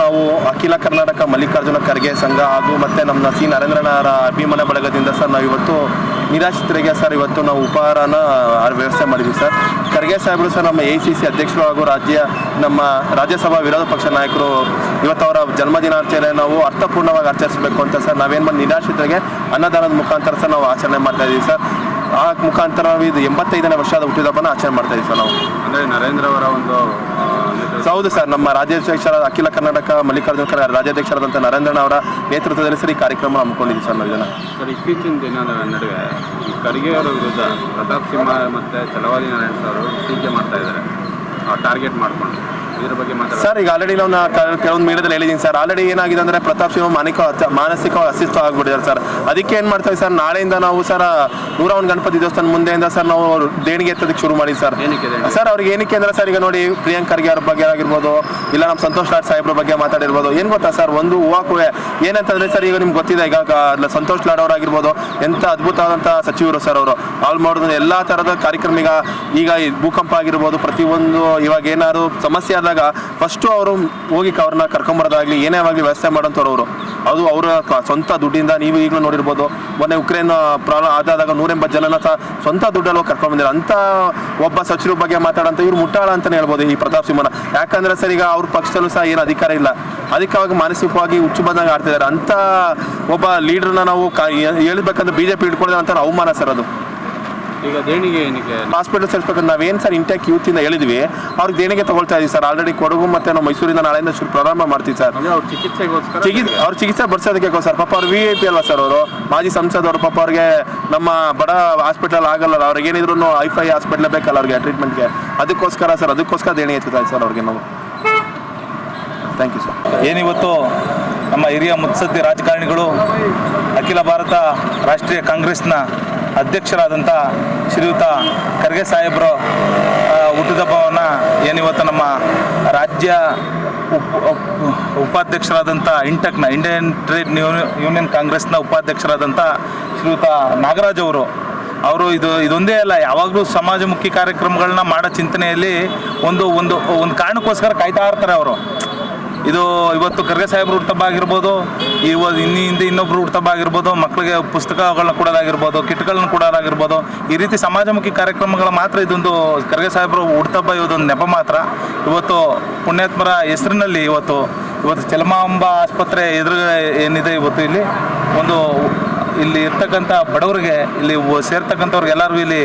ನಾವು ಅಖಿಲ ಕರ್ನಾಟಕ ಮಲ್ಲಿಕಾರ್ಜುನ ಖರ್ಗೆ ಸಂಘ ಹಾಗೂ ಮತ್ತೆ ನಮ್ಮ ಸಿ ನರೇಂದ್ರನವರ ಅಭಿಮಾನ ಬಳಗದಿಂದ ಸರ್ ನಾವು ಇವತ್ತು ನಿರಾಶ್ರಿತರಿಗೆ ಸರ್ ಇವತ್ತು ನಾವು ಉಪಹಾರನ ವ್ಯವಸ್ಥೆ ಮಾಡಿದ್ವಿ ಸರ್. ಖರ್ಗೆ ಸಾಹೇಬರು ಸರ್ ನಮ್ಮ ಎ ಸಿ ಸಿ ಅಧ್ಯಕ್ಷರು ಹಾಗೂ ರಾಜ್ಯ ನಮ್ಮ ರಾಜ್ಯಸಭಾ ವಿರೋಧ ಪಕ್ಷ ನಾಯಕರು ಇವತ್ತು ಅವರ ಜನ್ಮದಿನಾಚರಣೆ ನಾವು ಅರ್ಥಪೂರ್ಣವಾಗಿ ಆಚರಿಸಬೇಕು ಅಂತ ಸರ್. ನಾವೇನು ಮಾಡಿ ನಿರಾಶ್ರಿತರಿಗೆ ಅನ್ನದಾನದ ಮುಖಾಂತರ ಸರ್ ನಾವು ಆಚರಣೆ ಮಾಡ್ತಾ ಇದ್ದೀವಿ ಸರ್. ಆ ಮುಖಾಂತರ ನಾವು ಇದು ಎಂಬತ್ತೈದನೇ ವರ್ಷದ ಹುಟ್ಟಿದಬ್ಬನ ಆಚರಣೆ ಮಾಡ್ತಾ ಇದ್ದೀವಿ ಸರ್ ನಾವು. ಅಂದರೆ ನರೇಂದ್ರ ಅವರ ಒಂದು ಹೌದು ಸರ್ ನಮ್ಮ ರಾಜ್ಯಾಧ್ಯಕ್ಷರ ಅಖಿಲ ಕರ್ನಾಟಕ ಮಲ್ಲಿಕಾರ್ಜುನ ಖರ್ಗೆ ರಾಜ್ಯಾಧ್ಯಕ್ಷರಾದಂಥ ನರೇಂದ್ರನ ಅವರ ನೇತೃತ್ವದಲ್ಲಿ ಸರ್ ಈ ಕಾರ್ಯಕ್ರಮ ಹಮ್ಮಿಕೊಂಡಿದ್ದೀವಿ ಸರ್ ನಾವು ಜನ. ಸರ್ ಇತ್ತೀಚಿನ ದಿನದ ನಡುವೆ ಖರ್ಗೆ ಅವರ ವಿರುದ್ಧ ಪ್ರತಾಪ್ ಸಿಂಹ ಮತ್ತೆ ಚಲವಾದಿ ನಾರಾಯಣ ಸರ್ ಅವರು ಟೀಕೆ ಮಾಡ್ತಾ ಇದ್ದಾರೆ. ಟಾರ್ಗೆಟ್ ಮಾಡಿಕೊಂಡು ಇದ್ರ ಬಗ್ಗೆ ಮಾತಾಡ ಸರ್ ಈಗ ಆಲ್ರೆಡಿ ನಾವು ಕೆಲವೊಂದು ಮೀಡಿಯಾದಲ್ಲಿ ಹೇಳಿದ್ದೀನಿ ಸರ್. ಆಲ್ರೆಡಿ ಏನಾಗಿದೆ ಅಂದ್ರೆ ಪ್ರತಾಪ್ ಸಿಂಹ ಮಾನಿಕ ಮಾನಸಿಕವಾಗಿ ಅಸ್ತಿತ್ವ ಆಗ್ಬಿಟ್ಟಿದ್ದಾರೆ ಸರ್. ಅದಕ್ಕೆ ಏನು ಮಾಡ್ತೀವಿ ಸರ್? ನಾಳೆಯಿಂದ ನಾವು ಸರ್ ಒಂದು ಗಣಪತಿ ದೇವಸ್ಥಾನ ಮುಂದೆಯಿಂದ ಸರ್ ನಾವು ದೇಣಿಗೆ ಎತ್ತೋದಕ್ಕೆ ಶುರು ಮಾಡಿ ಸರ್. ಏನಕ್ಕೆ ಸರ್ ಅವ್ರಿಗೆ ಏನಕ್ಕೆ ಅಂದ್ರೆ ಸರ್ ಈಗ ನೋಡಿ ಪ್ರಿಯಾಂಕ್ ಖರ್ಗೆ ಅವ್ರ ಬಗ್ಗೆ ಆಗಿರ್ಬೋದು ಇಲ್ಲ ನಮ್ಮ ಸಂತೋಷ್ ಲಾಡ್ ಸಾಹೇಬ್ರ ಬಗ್ಗೆ ಮಾತಾಡಿರ್ಬೋದು ಏನು ಗೊತ್ತಾ ಸರ್? ಒಂದು ಹೂವಾಕುವೆ ಏನಂತಂದ್ರೆ ಸರ್ ಈಗ ನಿಮ್ಗೆ ಗೊತ್ತಿದೆ ಈಗ ಸಂತೋಷ್ ಲಾಡ್ ಅವರಾಗಿರ್ಬೋದು ಎಂಥ ಅದ್ಭುತವಾದಂಥ ಸಚಿವರು ಸರ್ ಅವರು. ಆಲ್ ಮಾಡೋದು ಎಲ್ಲ ತರದ ಕಾರ್ಯಕ್ರಮ ಈಗ ಈಗ ಈ ಭೂಕಂಪ ಆಗಿರ್ಬೋದು ಪ್ರತಿಯೊಂದು ಇವಾಗ ಏನಾದ್ರು ಸಮಸ್ಯೆ ಆದಾಗ ಫಸ್ಟು ಅವರು ಹೋಗಿ ಅವ್ರನ್ನ ಕರ್ಕೊಂಬರೋದಾಗ್ಲಿ ಏನೇ ಆಗಲಿ ವ್ಯವಸ್ಥೆ ಮಾಡೋಂಥವ್ರು ಅವರು. ಅದು ಅವರ ಸ್ವಂತ ದುಡ್ಡಿಂದ ನೀವು ಈಗಲೂ ನೋಡಿರ್ಬೋದು ಮೊನ್ನೆ ಉಕ್ರೇನ್ ಪ್ರಾಬ್ಲಮ್ ಆದಾಗ ನೂರೆಂಬತ್ತು ಜನನ ಸಹ ಸ್ವಂತ ದುಡ್ಡಲ್ಲಿ ಹೋಗಿ ಕರ್ಕೊಂಡ್ಬಂದಿರ ಅಂತ ಒಬ್ಬ ಸಚಿವರ ಬಗ್ಗೆ ಮಾತಾಡಂತ ಇವ್ರು ಮುಟ್ಟಾಳ ಅಂತಲೇ ಹೇಳ್ಬೋದು ಈ ಪ್ರತಾಪ್ ಸಿಂಹನ. ಯಾಕಂದ್ರೆ ಸರ್, ಈಗ ಅವ್ರ ಪಕ್ಷದಲ್ಲೂ ಸಹ ಏನು ಅಧಿಕಾರ ಇಲ್ಲ. ಅದಕ್ಕಾಗಿ ಮಾನಸಿಕವಾಗಿ ಹುಚ್ಚು ಬಂದಂಗೆ ಆಡ್ತಿದ್ದಾರೆ. ಅಂತ ಒಬ್ಬ ಲೀಡರ್ನ ನಾವು ಹೇಳ್ಬೇಕಂದ್ರೆ ಬಿ ಜೆ ಪಿ ಹಿಡ್ಕೊಳ್ಳೋದು ಅಂತ ಅವಮಾನ ಸರ್ ಅದು. ಈಗ ದೇಣಿಗೆ ಏನಕ್ಕೆ? ಹಾಸ್ಪಿಟಲ್ ಸೇರಿಸ್ಬೇಕಂದ್ರೆ ನಾವೇನು ಸರ್ ಇಂಟೆಕ್ ಇಂದ ಹೇಳಿದ್ವಿ ಅವ್ರಿಗೆ ದೇಣಿಗೆ ತಗೊಳ್ತಾ ಇದೀವಿ ಸರ್ ಆಲ್ರೆಡಿ ಕೊಡಗು ಮತ್ತೆ ನಾವು ಮೈಸೂರಿಂದ ನಾಳೆಯಿಂದ ಶುರು ಪ್ರಾರಂಭ ಮಾಡ್ತೀವಿ ಸರ್ ಅಂದ್ರೆ ಅವ್ರ ಚಿಕಿತ್ಸೆಗೋಸ್ಕರ ಚಿಕಿತ್ಸೆ ಅವ್ರ ಚಿಕಿತ್ಸೆ ಬರ್ಸೋದಕ್ಕೆ ಸರ್ ಪಾಪ ಅವ್ರು ವಿ ಐ ಪಿ ಅಲ್ವಾ ಸರ್ ಅವರು? ಮಾಜಿ ಸಂಸದರು ಪಾಪ ಅವ್ರಿಗೆ ನಮ್ಮ ಬಡ ಹಾಸ್ಪಿಟಲ್ ಆಗಲ್ಲ. ಅವ್ರಿಗೆ ಏನಿದ್ರು ಐ ಫೈ ಹಾಸ್ಪಿಟ್ಲ್ ಬೇಕಲ್ಲ ಅವ್ರಿಗೆ ಟ್ರೀಟ್ಮೆಂಟ್ಗೆ ಅದಕ್ಕೋಸ್ಕರ ಸರ್ ಅದಕ್ಕೋಸ್ಕರ ದೇಣಿಗೆ ಎತ್ತುತ್ತಾರೆ ಸರ್ ಅವ್ರಿಗೆ ನಾವು. ಥ್ಯಾಂಕ್ ಯು ಸರ್ ಏನಿವತ್ತು ನಮ್ಮ ಹಿರಿಯ ಮುತ್ಸದ್ದಿ ರಾಜಕಾರಣಿಗಳು ಅಖಿಲ ಭಾರತ ರಾಷ್ಟ್ರೀಯ ಕಾಂಗ್ರೆಸ್ನ ಅಧ್ಯಕ್ಷರಾದಂಥ ಶ್ರೀಯುತ ಖರ್ಗೆ ಸಾಹೇಬರು ಹುಟ್ಟಿದಬ್ಬವನ್ನು ಏನಿವತ್ತು ನಮ್ಮ ರಾಜ್ಯ ಉಪ, ಉಪ- ಉಪಾಧ್ಯಕ್ಷರಾದಂಥ ಇಂಟೆಕ್ನ, ಇಂಡಿಯನ್ ಟ್ರೇಡ್ ಯೂನಿ- ಯೂನಿಯನ್ ಕಾಂಗ್ರೆಸ್ನ ಉಪಾಧ್ಯಕ್ಷರಾದಂಥ ಶ್ರೀಯುತ ನಾಗರಾಜ್ ಅವರು ಅವರು ಇದು, ಇದೊಂದೇ ಅಲ್ಲ, ಯಾವಾಗಲೂ ಸಮಾಜಮುಖಿ ಕಾರ್ಯಕ್ರಮಗಳನ್ನ ಮಾಡೋ ಚಿಂತನೆಯಲ್ಲಿ ಒಂದು ಒಂದು ಒಂದು ಕಾರಣಕ್ಕೋಸ್ಕರ ಕಾಯ್ತಾ ಇರ್ತಾರೆ ಅವರು. ಇದು ಇವತ್ತು ಖರ್ಗೆ ಸಾಹೇಬ್ರು ಹುಟ್ಟಬ್ಬ ಆಗಿರ್ಬೋದು ಇವ ಇನ್ನು ಹಿಂದೆ ಇನ್ನೊಬ್ರು ಹುಟ್ಟಬ್ಬ ಆಗಿರ್ಬೋದು ಮಕ್ಕಳಿಗೆ ಪುಸ್ತಕಗಳನ್ನ ಕೊಡೋದಾಗಿರ್ಬೋದು, ಕಿಟ್ಗಳನ್ನ ಕೊಡೋದಾಗಿರ್ಬೋದು, ಈ ರೀತಿ ಸಮಾಜಮುಖಿ ಕಾರ್ಯಕ್ರಮಗಳು ಮಾತ್ರ ಇದೊಂದು ಖರ್ಗೆ ಸಾಹೇಬ್ರು ಹುಟ್ಟಬ್ಬ ಇವತ್ತೊಂದು ನೆಪ ಮಾತ್ರ. ಇವತ್ತು ಪುಣ್ಯಾತ್ಮರ ಹೆಸರಿನಲ್ಲಿ ಇವತ್ತು ಇವತ್ತು ಚಲಮಾಂಬ ಆಸ್ಪತ್ರೆ ಎದುರು ಏನಿದೆ ಇವತ್ತು ಇಲ್ಲಿ, ಒಂದು ಇಲ್ಲಿ ಇರ್ತಕ್ಕಂಥ ಬಡವರಿಗೆ, ಇಲ್ಲಿ ಸೇರ್ತಕ್ಕಂಥವ್ರಿಗೆ ಎಲ್ಲರೂ ಇಲ್ಲಿ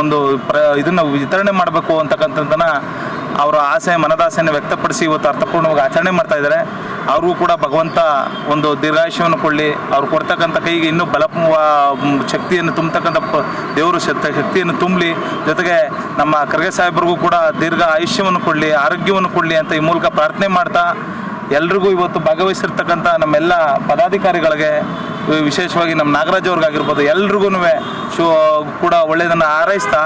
ಒಂದು ಪ್ರ ಇದನ್ನು ವಿತರಣೆ ಮಾಡಬೇಕು ಅಂತಕ್ಕಂಥದ್ದನ್ನ ಅವರ ಆಸೆ, ಮನದಾಸೆಯನ್ನು ವ್ಯಕ್ತಪಡಿಸಿ ಇವತ್ತು ಅರ್ಥಪೂರ್ಣವಾಗಿ ಆಚರಣೆ ಮಾಡ್ತಾ ಇದ್ದಾರೆ. ಅವ್ರಿಗೂ ಕೂಡ ಭಗವಂತ ಒಂದು ದೀರ್ಘಾಯುಷ್ಯವನ್ನು ಕೊಡಲಿ. ಅವ್ರು ಕೊಡ್ತಕ್ಕಂಥ ಕೈಗೆ ಇನ್ನೂ ಬಲ ಶಕ್ತಿಯನ್ನು ತುಂಬತಕ್ಕಂಥ ದೇವರು ಶಕ್ತಿ, ಶಕ್ತಿಯನ್ನು ತುಂಬಲಿ. ಜೊತೆಗೆ ನಮ್ಮ ಖರ್ಗೆ ಸಾಹೇಬ್ರಿಗೂ ಕೂಡ ದೀರ್ಘ ಆಯುಷ್ಯವನ್ನು ಕೊಡಲಿ, ಆರೋಗ್ಯವನ್ನು ಕೊಡಲಿ ಅಂತ ಈ ಮೂಲಕ ಪ್ರಾರ್ಥನೆ ಮಾಡ್ತಾ ಎಲ್ರಿಗೂ ಇವತ್ತು ಭಾಗವಹಿಸಿರ್ತಕ್ಕಂಥ ನಮ್ಮೆಲ್ಲ ಪದಾಧಿಕಾರಿಗಳಿಗೆ, ವಿಶೇಷವಾಗಿ ನಮ್ಮ ನಾಗರಾಜ್ ಅವ್ರಿಗಾಗಿರ್ಬೋದು ಎಲ್ರಿಗೂ ಶು, ಕೂಡ ಒಳ್ಳೆಯದನ್ನು ಹಾರೈಸ್ತಾ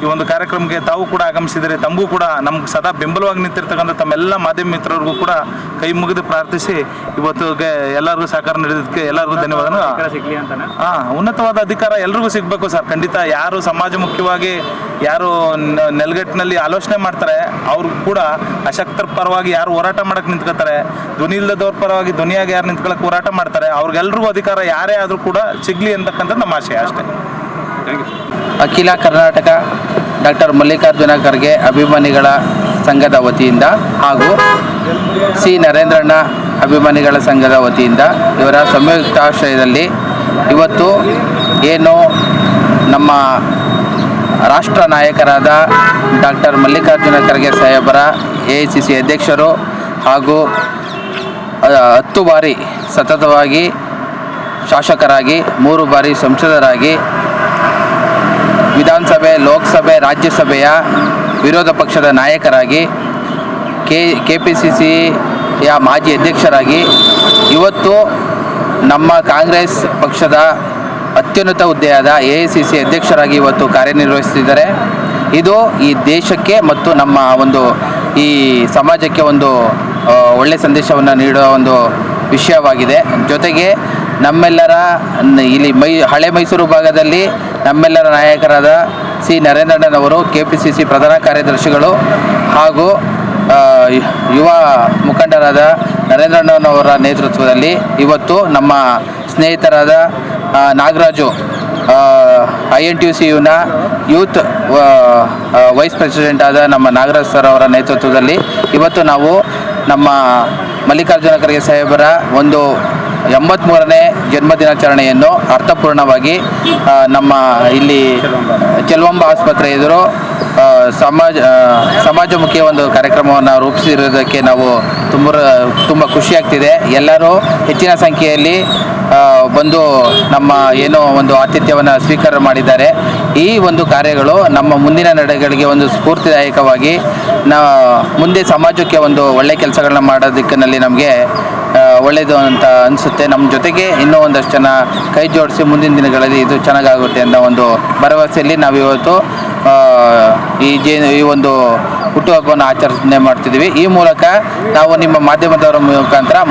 ಈ ಒಂದು ಕಾರ್ಯಕ್ರಮಕ್ಕೆ ತಾವು ಕೂಡ ಆಗಮಿಸಿದರೆ ತಮಗೂ ಕೂಡ ನಮ್ಗೆ ಸದಾ ಬೆಂಬಲವಾಗಿ ನಿಂತಿರ್ತಕ್ಕಂಥ ತಮ್ಮೆಲ್ಲ ಮಾಧ್ಯಮ ಮಿತ್ರರಿಗೂ ಕೂಡ ಕೈ ಮುಗಿದು ಪ್ರಾರ್ಥಿಸಿ ಇವತ್ತಿಗೆ ಎಲ್ಲರಿಗೂ ಸಹಕಾರ ನೀಡಿದ್ದಕ್ಕೆ ಎಲ್ಲರಿಗೂ ಧನ್ಯವಾದ ಹಾ ಉನ್ನತವಾದ ಅಧಿಕಾರ ಎಲ್ರಿಗೂ ಸಿಗಬೇಕು ಸರ್ ಖಂಡಿತ. ಯಾರು ಸಮಾಜ ಮುಖ್ಯವಾಗಿ ಯಾರು ನೆಲಗಟ್ಟಿನಲ್ಲಿ ಆಲೋಚನೆ ಮಾಡ್ತಾರೆ ಅವ್ರು ಕೂಡ ಅಶಕ್ತರ ಪರವಾಗಿ ಯಾರು ಹೋರಾಟ ಮಾಡಕ್ಕೆ ನಿಂತ್ಕೋತಾರೆ ಧ್ವನಿ ಇಲ್ಲದವ್ರ ಪರವಾಗಿ ಧ್ವನಿಯಾಗಿ ಯಾರು ನಿಂತ್ಕೊಳ್ಳೋಕೆ ಹೋರಾಟ ಮಾಡ್ತಾರೆ. ಅವ್ರಿಗೆಲ್ರಿಗೂ ಅಧಿಕಾರ ಯಾರೇ ಆದರೂ ಕೂಡ ಸಿಗ್ಲಿ ಅಂತಕ್ಕಂಥ ನಮ್ಮ ಆಶಯ ಅಷ್ಟೇ. ಥ್ಯಾಂಕ್ ಯು ಅಖಿಲ ಕರ್ನಾಟಕ ಡಾಕ್ಟರ್ ಮಲ್ಲಿಕಾರ್ಜುನ ಖರ್ಗೆ ಅಭಿಮಾನಿಗಳ ಸಂಘದ ವತಿಯಿಂದ ಹಾಗೂ ಸಿ ನರೇಂದ್ರಣ್ಣ ಅಭಿಮಾನಿಗಳ ಸಂಘದ ವತಿಯಿಂದ ಇವರ ಸಂಯುಕ್ತಾಶ್ರಯದಲ್ಲಿ ಇವತ್ತು ಏನು ನಮ್ಮ ರಾಷ್ಟ್ರ ನಾಯಕರಾದ ಡಾಕ್ಟರ್ ಮಲ್ಲಿಕಾರ್ಜುನ ಖರ್ಗೆ ಸಾಹೇಬರ ಎ ಅಧ್ಯಕ್ಷರು ಹಾಗೂ ಹತ್ತು ಬಾರಿ ಸತತವಾಗಿ ಶಾಸಕರಾಗಿ, ಮೂರು ಬಾರಿ ಸಂಸದರಾಗಿ ವಿಧಾನಸಭೆ, ಲೋಕಸಭೆ, ರಾಜ್ಯಸಭೆಯ ವಿರೋಧ ಪಕ್ಷದ ನಾಯಕರಾಗಿ, ಕೆ ಕೆ ಪಿ ಸಿ ಸಿಯ ಮಾಜಿ ಅಧ್ಯಕ್ಷರಾಗಿ ಇವತ್ತು ನಮ್ಮ ಕಾಂಗ್ರೆಸ್ ಪಕ್ಷದ ಅತ್ಯುನ್ನತ ಹುದ್ದೆಯಾದ ಎ ಅಧ್ಯಕ್ಷರಾಗಿ ಇವತ್ತು ಕಾರ್ಯನಿರ್ವಹಿಸುತ್ತಿದ್ದಾರೆ. ಇದು ಈ ದೇಶಕ್ಕೆ ಮತ್ತು ನಮ್ಮ ಒಂದು ಈ ಸಮಾಜಕ್ಕೆ ಒಂದು ಒಳ್ಳೆ ಸಂದೇಶವನ್ನು ನೀಡುವ ಒಂದು ವಿಷಯವಾಗಿದೆ. ಜೊತೆಗೆ ನಮ್ಮೆಲ್ಲರ ಇಲ್ಲಿ ಮೈ, ಹಳೆ ಮೈಸೂರು ಭಾಗದಲ್ಲಿ ನಮ್ಮೆಲ್ಲರ ನಾಯಕರಾದ ಸಿ. ನರೇಂದ್ರಣ್ಣನವರು ಕೆ ಪಿ ಪ್ರಧಾನ ಕಾರ್ಯದರ್ಶಿಗಳು ಹಾಗೂ ಯುವ ಮುಖಂಡರಾದ ನರೇಂದ್ರಣ್ಣನವರ ನೇತೃತ್ವದಲ್ಲಿ ಇವತ್ತು ನಮ್ಮ ಸ್ನೇಹಿತರಾದ Nagaraju I N T C ಯುನ youth vice president ಆದ ನಮ್ಮ ನಾಗರಾಜ್ ಸರ್ ಅವರ ನೇತೃತ್ವದಲ್ಲಿ ಇವತ್ತು ನಾವು ನಮ್ಮ ಮಲ್ಲಿಕಾರ್ಜುನ ಖರ್ಗೆ ಸಾಹೇಬರ ಒಂದು ಎಂಬತ್ತ್ಮೂರನೇ ಜನ್ಮದಿನಾಚರಣೆಯನ್ನು ಅರ್ಥಪೂರ್ಣವಾಗಿ ನಮ್ಮ ಇಲ್ಲಿ ಚೆಲ್ವಂಬ ಆಸ್ಪತ್ರೆ ಎದುರು ಸಮಾಜ ಸಮಾಜಮುಖಿಯ ಸಮಾಜಮುಖಿ ಒಂದು ಕಾರ್ಯಕ್ರಮವನ್ನು ರೂಪಿಸಿರೋದಕ್ಕೆ ನಾವು ತುಂಬ ತುಂಬ ಖುಷಿಯಾಗ್ತಿದೆ ಎಲ್ಲರೂ ಹೆಚ್ಚಿನ ಸಂಖ್ಯೆಯಲ್ಲಿ ಬಂದು ನಮ್ಮ ಏನೋ ಒಂದು ಆತಿಥ್ಯವನ್ನು ಸ್ವೀಕಾರ ಮಾಡಿದ್ದಾರೆ. ಈ ಒಂದು ಕಾರ್ಯಗಳು ನಮ್ಮ ಮುಂದಿನ ನಡೆಗಳಿಗೆ ಒಂದು ಸ್ಫೂರ್ತಿದಾಯಕವಾಗಿ, ನಾ, ಮುಂದೆ ಸಮಾಜಕ್ಕೆ ಒಂದು ಒಳ್ಳೆ ಕೆಲಸಗಳನ್ನ ಮಾಡೋದಕ್ಕಿನಲ್ಲಿ ನಮಗೆ ಒಳ್ಳೆಯದು ಅಂತ ಅನಿಸುತ್ತೆ. ನಮ್ಮ ಜೊತೆಗೆ ಇನ್ನೂ ಒಂದಷ್ಟು ಜನ ಕೈ ಜೋಡಿಸಿ ಮುಂದಿನ ದಿನಗಳಲ್ಲಿ ಇದು ಚೆನ್ನಾಗಾಗುತ್ತೆ ಅನ್ನೋ ಒಂದು ಭರವಸೆಯಲ್ಲಿ ನಾವಿವತ್ತು ಈ ಜೇ ಈ ಒಂದು ಹುಟ್ಟುಹಬ್ಬವನ್ನು ಆಚರಣೆ ಮಾಡ್ತಿದ್ದೀವಿ. ಈ ಮೂಲಕ ನಾವು ನಿಮ್ಮ ಮಾಧ್ಯಮದವರ ಮುಖಾಂತರ